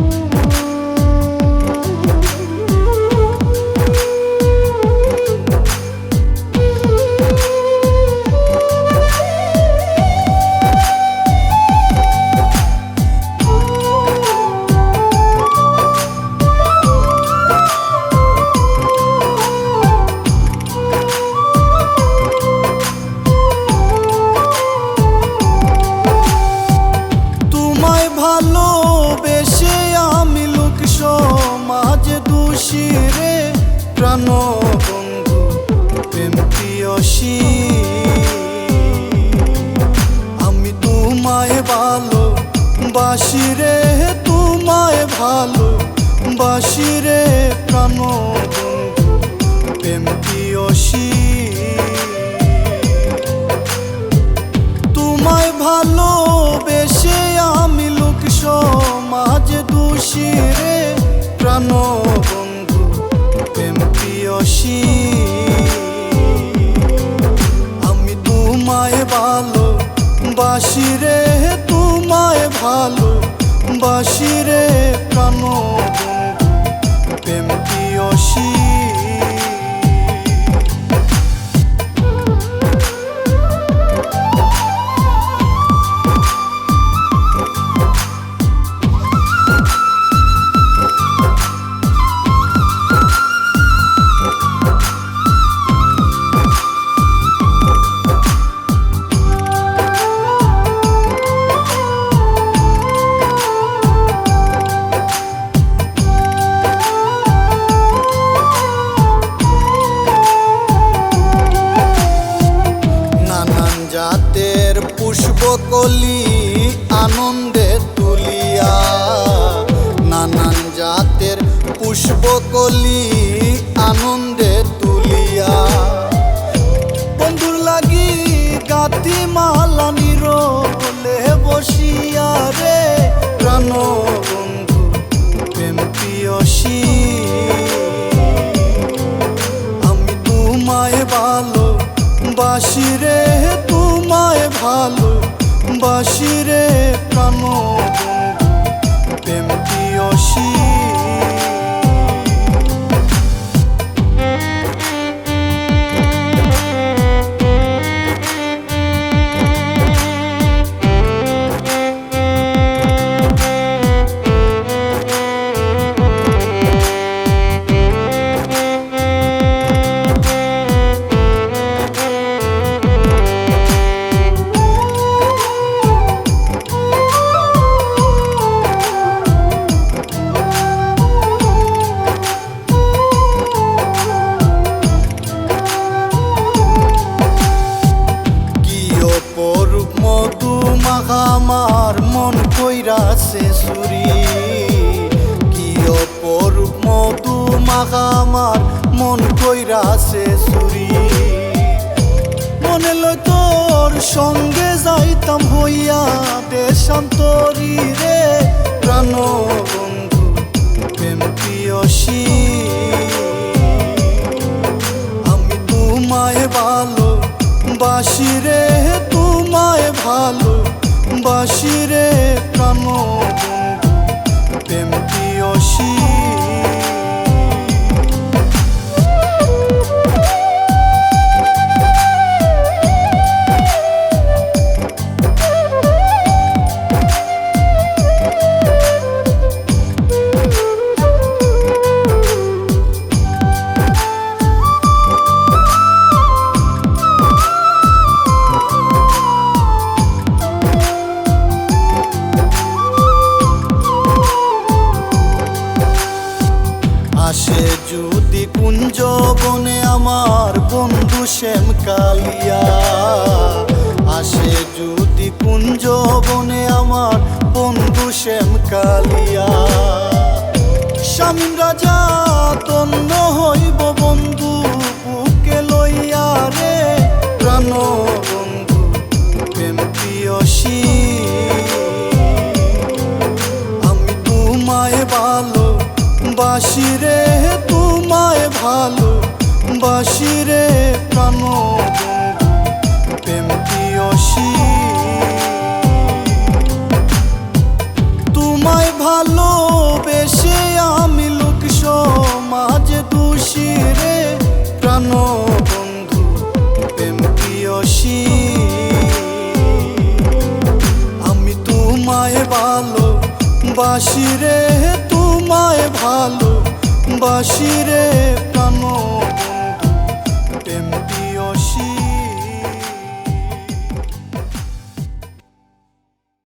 তোমায় প্রাণ বন্ধু প্রেম প্রিয়সী আমি তোমায় ভালো বাসি রে তোমায় ভালো বাসি রে প্রাণ। বাসি রে তোমায় ভালো বাসি রে পুষ্পকলি আনন্দে তুলিয়া নানান জাতের পুষ্পকলি আনন্দে তুলিয়া। বন্ধুর লাগি গাতি মালা নিরলে বসিয়া রে প্রাণ বন্ধু, প্রেম প্রিয়সী। আমি তোমায় ভালো বাসি রে, তোমায় ভালো বাসি রে প্রাণ কইরাছে সুরি কি অপরূপ মধু মাখামার মন কইরাছে সুরি। মনে লয় তোর সঙ্গে যাইতাম হইয়া দেশান্তরি রে প্রাণ বন্ধু প্রেম প্রিয়সী আমি তোমায় ভালো বাসি রে, তোমায় ভালো বাসি রে প্রাণ আসে যদি কুঞ্জ বনে আমার বন্ধু শ্যাম কালিয়া আসে যদি কুঞ্জ বনে আমার বন্ধু শ্যাম কালিয়া, স্বামী রাজা তন্ন হইব বন্ধু। বাসি রে, তোমায় ভালো বাসি রে, প্রাণ প্রেম প্রিয়সী তোমায় আমি লোক সমাজে দোষী রে, প্রাণ বন্ধু, প্রেম প্রিয়সী আমি তোমায় ভালো বাসি রে তোমায় ভালো বাসিরে